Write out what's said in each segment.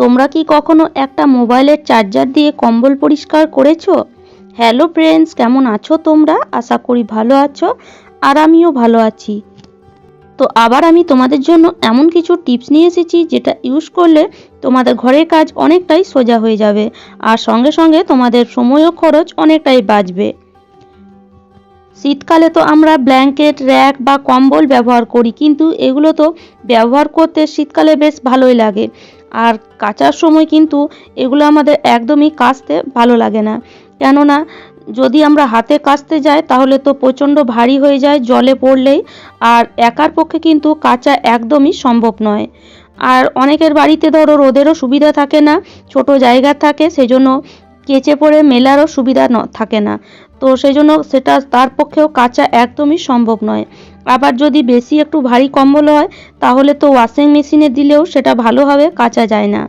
তোমরা কি কখনো একটা মোবাইলের চার্জার দিয়ে কম্বল পরিষ্কার করেছ? হ্যালো ফ্রেন্ডস, কেমন আছো তোমরা? আশা করি ভালো আছো আর আমিও ভালো আছি। তো আবার আমি তোমাদের জন্য এমন কিছু টিপস নিয়ে এসেছি যেটা ইউজ করলে তোমাদের ঘরের কাজ অনেকটাই সোজা হয়ে যাবে আর সঙ্গে সঙ্গে তোমাদের সময় ও খরচ অনেকটাই বাঁচবে। শীতকালে তো আমরা ব্ল্যাঙ্কেট, র্যাক বা কম্বল ব্যবহার করি, কিন্তু এগুলো তো ব্যবহার করতে শীতকালে বেশ ভালোই লাগে। আর কাচার সময় কিন্তু এগুলো আমাদের একদমই কাচতে ভালো লাগে না। কেননা যদি আমরা হাতে কাচতে যাই, তাহলে তো প্রচণ্ড ভারী হয়ে যায় জলে পড়লেই, আর একার পক্ষে কিন্তু কাচা একদমই সম্ভব নয়। আর অনেকের বাড়িতে ধরো রোদেরও সুবিধা থাকে না, ছোট জায়গা থাকে, সেজন্য কেচে পড়ে মেলারও সুবিধা থাকে না। তো সেই জন্য সেটা তার পক্ষেও কাচা একদমই সম্ভব নয়। আবার যদি বেশি একটু ভারী কম্বল হয়, তাহলে তো ওয়াশিং মেশিনে দিলেও সেটা ভালোভাবে কাচা যায় না।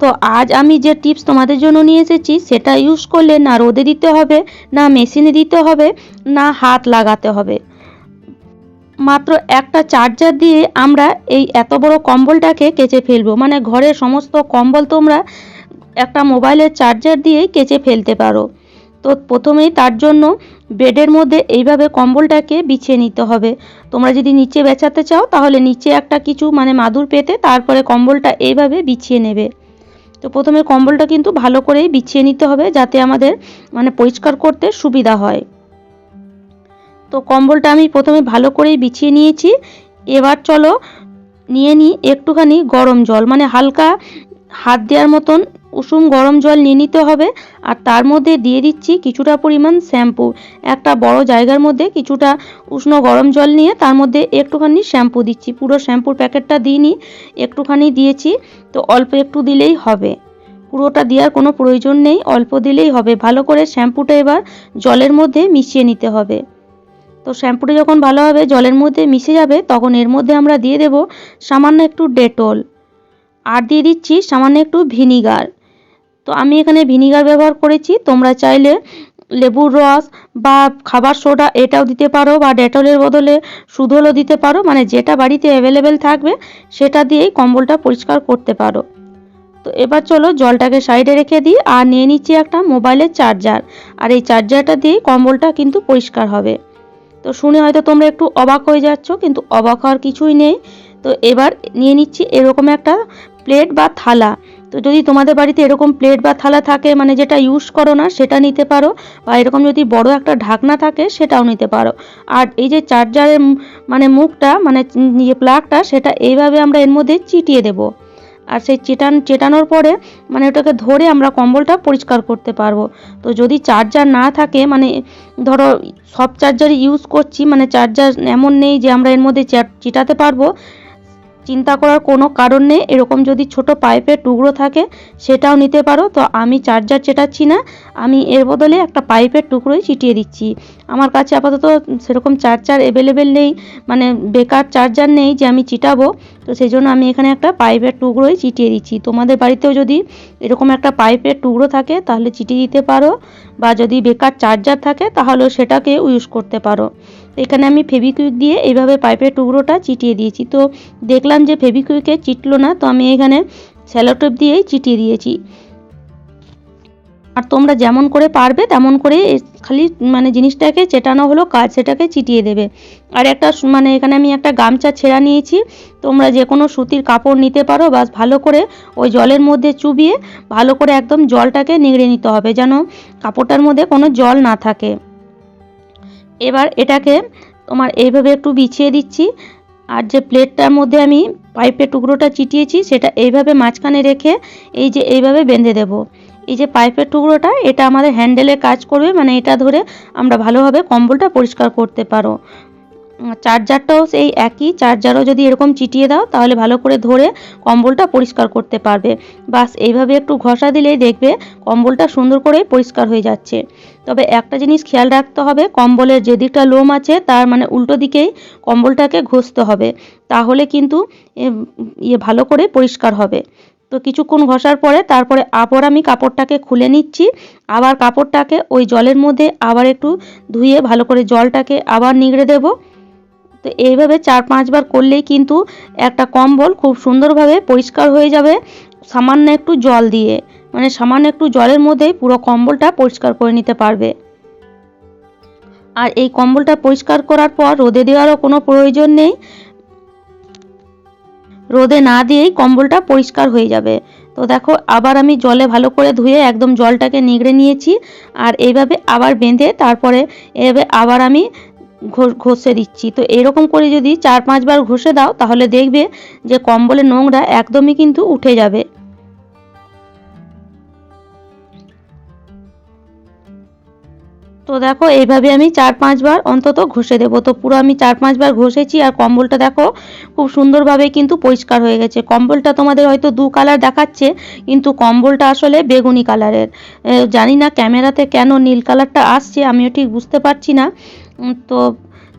তো আজ আমি যে টিপস তোমাদের জন্য নিয়ে এসেছি, সেটা ইউজ করলে না রোদে দিতে হবে, না মেশিনে দিতে হবে, না হাত লাগাতে হবে। মাত্র একটা চার্জার দিয়ে আমরা এই এত বড় কম্বলটাকে কেচে ফেলব। মানে ঘরের সমস্ত কম্বল তোমরা একটা মোবাইলের চার্জার দিয়েই কেচে ফেলতে পারো। তো প্রথমেই তার জন্য বেডের মধ্যে এইভাবে কম্বলটাকে বিছিয়ে নিতে হবে। তোমরা যদি নিচে বেচাতে চাও, তাহলে নিচে একটা কিছু মানে মাদুর পেতে তারপরে কম্বলটা এইভাবে বিছিয়ে নেবে। তো প্রথমে কম্বলটা কিন্তু ভালো করেই বিছিয়ে নিতে হবে যাতে আমাদের মানে পরিষ্কার করতে সুবিধা হয়। তো কম্বলটা আমি প্রথমে ভালো করেই বিছিয়ে নিয়েছি। এবার চলো নিয়ে নিই একটুখানি গরম জল মানে হালকা হাত দেওয়ার মতন উষুম গরম জল নিয়ে নিতে হবে আর তার মধ্যে দিয়ে দিচ্ছি কিছুটা পরিমাণ শ্যাম্পু। একটা বড় জায়গার মধ্যে কিছুটা উষ্ণ গরম জল নিয়ে তার মধ্যে একটুখানি শ্যাম্পু দিচ্ছি। পুরো শ্যাম্পুর প্যাকেটটা দিইনি, একটুখানি দিয়েছি। তো অল্প একটু দিলেই হবে। পুরোটা দেওয়ার কোনো প্রয়োজন নেই, অল্প দিলেই হবে। ভালো করে শ্যাম্পুটা এবার জলের মধ্যে মিশিয়ে নিতে হবে। তো শ্যাম্পুটা যখন ভালোভাবে জলের মধ্যে মিশে যাবে, তখন এর মধ্যে আমরা দিয়ে দেব সামান্য একটু ডেটল। আর দিয়ে দিচ্ছি সামান্য একটু ভিনিগার। তো আমি এখানে ভিনিগার ব্যবহার করেছি। তোমরা চাইলে লেবুর রস বা খাবার সোডা এটাও দিতে পারো বা ডেটলের বদলে সুদলও দিতে পারো। মানে যেটা বাড়িতে অ্যাভেলেবেল থাকবে, সেটা দিয়েই কম্বলটা পরিষ্কার করতে পারো। তো এবার চলো জলটাকে সাইডে রেখে দিই আর নিয়ে নিচ্ছি একটা মোবাইলের চার্জার আর এই চার্জারটা দিয়েই কম্বলটা কিন্তু পরিষ্কার হবে। তো শুনে হয়তো তোমরা একটু অবাক হয়ে যাচ্ছ, কিন্তু অবাক হওয়ার কিছুই নেই। তো এবার নিয়ে নিচ্ছি এরকম একটা প্লেট বা থালা। তো যদি তোমাদের বাড়িতে এরকম প্লেট বা থালা থাকে মানে যেটা ইউজ করো না, সেটা নিতে পারো। বা এরকম যদি বড় একটা ঢাকনা থাকে, সেটাও নিতে পারো। আর এই যে চার্জারের মানে মুখটা মানে ইয়ে প্লাগটা সেটা এইভাবে আমরা এর মধ্যে চিটিয়ে দেবো। আর সেই চেটান, চেটানোর পরে মানে ওটাকে ধরে আমরা কম্বলটা পরিষ্কার করতে পারব। তো যদি চার্জার না থাকে মানে ধরো সব চার্জার ইউজ করছি মানে চার্জার এমন নেই যে আমরা এর মধ্যে চিটাতে পারব। চিন্তা করার কোনো কারণ নেই। এরকম যদি ছোট পাইপের টুকরো থাকে, সেটাও নিতে পারো। তো আমি চার্জার চেটাচ্ছি না। আমি এর বদলে একটা পাইপের টুকরোই চিটিয়ে দিচ্ছি। আমার কাছে আপাতত সেরকম চার্জার অ্যাভেলেবেল নেই। মানে বেকার চার্জার নেই যে আমি চিটাবো। তো সেই জন্য আমি এখানে একটা পাইপের টুকরোই চিটিয়ে দিচ্ছি। তোমাদের বাড়িতেও যদি এরকম একটা পাইপের টুকরো থাকে, তাহলে চিটিয়ে দিতে পারো। বা যদি বেকার চার্জার থাকে, তাহলেও সেটাকে ইউজ করতে পারো। এখানে আমি ফেবিকুইক দিয়ে এইভাবে পাইপের টুকরোটা চিটিয়ে দিয়েছি। তো দেখলাম যে ফেবিকুইকে চিটলো না, তো আমি এখানে স্যালোটেপ দিয়েই চিটিয়ে দিয়েছি। আর তোমরা যেমন করে পারবে, তেমন করে খালি মানে জিনিসটাকে চেটানো হলো, কাজ সেটাকে চিটিয়ে দেবে। আর একটা মানে এখানে আমি একটা গামছা ছেঁড়া নিয়েছি। তোমরা যে কোনো সুতির কাপড় নিতে পারো, বাস ভালো করে ওই জলের মধ্যে চুবিয়ে ভালো করে একদম জলটাকে নিংড়ে নিতে হবে, যেন কাপড়টার মধ্যে কোনো জল না থাকে। এবার এটাকে তোমার এইভাবে একটু বিছিয়ে দিচ্ছি। আর যে প্লেটটার মধ্যে আমি পাইপের টুকরোটা চিটিয়েছি, সেটা এইভাবে মাঝখানে রেখে এই যে এইভাবে বেঁধে দেব। এই যে পাইপের টুকরোটা, এটা আমাদের হ্যান্ডেলে কাজ করবে মানে এটা ধরে আমরা ভালোভাবে কম্বলটা পরিষ্কার করতে পারো। চার্জারটাও সেই একই। চার্জারও যদি এরকম চিটিয়ে দাও, তাহলে ভালো করে ধরে কম্বলটা পরিষ্কার করতে পারবে। বাস, এইভাবে একটু ঘষা দিলেই দেখবে কম্বলটা সুন্দর করে পরিষ্কার হয়ে যাচ্ছে। তবে একটা জিনিস খেয়াল রাখতে হবে, কম্বলের যে দিকটা লোম আছে, তার মানে উল্টো দিকেই কম্বলটাকে ঘষতে হবে। তাহলে কিন্তু ইয়ে ভালো করে পরিষ্কার হবে। তো কিছুক্ষণ ঘষার পরে তারপরে আবার আমি কাপড়টাকে খুলে নিচ্ছি। আবার কাপড়টাকে ওই জলের মধ্যে আবার একটু ধুয়ে ভালো করে জলটাকে আবার নিগড়ে দেবো। তো এইভাবে চার পাঁচবার করলেই কিন্তু একটা কম্বল খুব সুন্দরভাবে পরিষ্কার হয়ে যাবে, সামান্য একটু জল দিয়ে। মানে সামান্য একটু জলের মধ্যেই পুরো কম্বলটা পরিষ্কার করে নিতে পারবে। আর এই কম্বলটা পরিষ্কার করার পর রোদে দেওয়ারও কোনো প্রয়োজন নেই। রোদে না দিয়েই কম্বলটা পরিষ্কার হয়ে যাবে। তো দেখো, আবার আমি জলে ভালো করে ধুয়ে একদম জলটাকে নিগড়ে নিয়েছি। আর এইভাবে আবার বেঁধে তারপরে এভাবে আবার আমি ঘষে দিচ্ছি। তো এরকম করে যদি চার পাঁচবার ঘষে দাও, তাহলে দেখবে যে কম্বলের নোংরা একদমই কিন্তু উঠে যাবে। তো দেখো, এইভাবে আমি চার পাঁচবার অন্তত ঘষে দেবো। তো পুরো আমি চার পাঁচবার ঘষেছি আর কম্বলটা দেখো, খুব সুন্দরভাবে কিন্তু পরিষ্কার হয়ে গেছে। কম্বলটা তোমাদের হয়তো দু কালার দেখাচ্ছে, কিন্তু কম্বলটা আসলে বেগুনি কালারের। জানি না ক্যামেরাতে কেন নীল কালারটা আসছে, আমিও ঠিক বুঝতে পারছি না। তো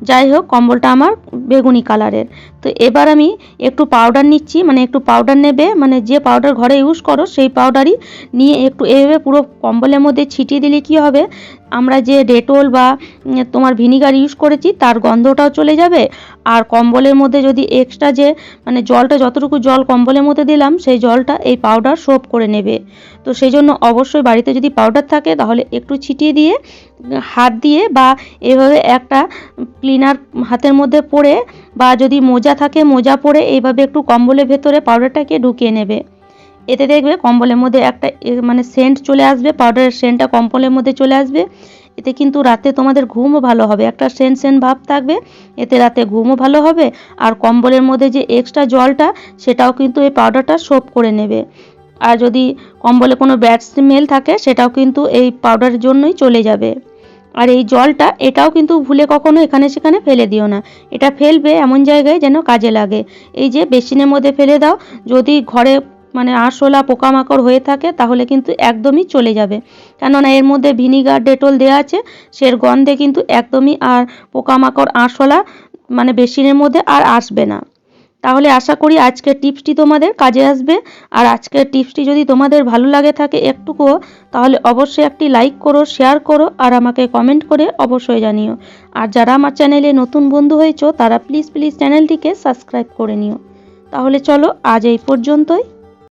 যাই হোক, কম্বলটা আমার বেগুনি কালারের। তো এবার আমি একটু পাউডার নিচ্ছি মানে একটু পাউডার নেবে মানে যে পাউডার ঘরে ইউজ করো, সেই পাউডারই নিয়ে একটু এভাবে পুরো কম্বলের মধ্যে ছিটিয়ে দিলে কি হবে? আমরা যে ডেটল বা তোমার ভিনিগার ইউজ করেছি, তার গন্ধটাও চলে যাবে। আর কম্বলের মধ্যে যদি এক্সট্রা যে মানে জলটা, যতটুকু জল কম্বলের মধ্যে দিলাম, সেই জলটা এই পাউডার সোপ করে নেবে। তো সেই জন্য অবশ্যই বাড়িতে যদি পাউডার থাকে, তাহলে একটু ছিটিয়ে দিয়ে, হাত দিয়ে বা এভাবে একটা ক্লিনার হাতের মধ্যে পরে বা যদি মোজা থাকে মোজা পরে এইভাবে একটু কম্বলের ভেতরে পাউডারটাকে ঢুকিয়ে নেবে। এতে দেখবে কম্বলের মধ্যে একটা মানে সেন্ট চলে আসবে পাউডারের সেন্টটা কম্বলের মধ্যে চলে আসবে। এতে কিন্তু রাতে তোমাদের ঘুমও ভালো হবে, একটা সেন্ট সেন্ট ভাব থাকবে। এতে রাতে ঘুমও ভালো হবে আর কম্বলের মধ্যে যে এক্সট্রা জলটা সেটাও কিন্তু এই পাউডারটা সোপ করে নেবে। আর যদি কম্বলে কোনো ব্যাড স্মেল থাকে সেটাও কিন্তু এই পাউডারের জন্যই চলে যাবে। আর এই জলটা এটাও কিন্তু ভুলে কখনো এখানে সেখানে ফেলে দিও না। এটা ফেলবে এমন জায়গায় যেন কাজে লাগে। এই যে বেসিনের মধ্যে ফেলে দাও, যদি ঘরে মানে আরশোলা, পোকামাকড় হয়ে থাকে তাহলে কিন্তু একদমই চলে যাবে। কেননা এর মধ্যে ভিনিগার, ডেটল দেওয়া আছে, সের গন্ধে কিন্তু একদমই আর পোকামাকড়, আরশোলা মানে বেসিনের মধ্যে আর আসবে না। তাহলে আশা করি আজকের টিপসটি তোমাদের কাজে আসবে। আর আজকের টিপসটি যদি তোমাদের ভালো লাগে থাকে একটুকুও, তাহলে অবশ্যই একটি লাইক করো, শেয়ার করো, আর আমাকে কমেন্ট করে অবশ্যই জানিও। আর যারা আমার চ্যানেলে নতুন বন্ধু হয়েছো, তারা প্লিজ প্লিজ চ্যানেলটিকে সাবস্ক্রাইব করে নিও। তাহলে চলো আজ এই পর্যন্তই।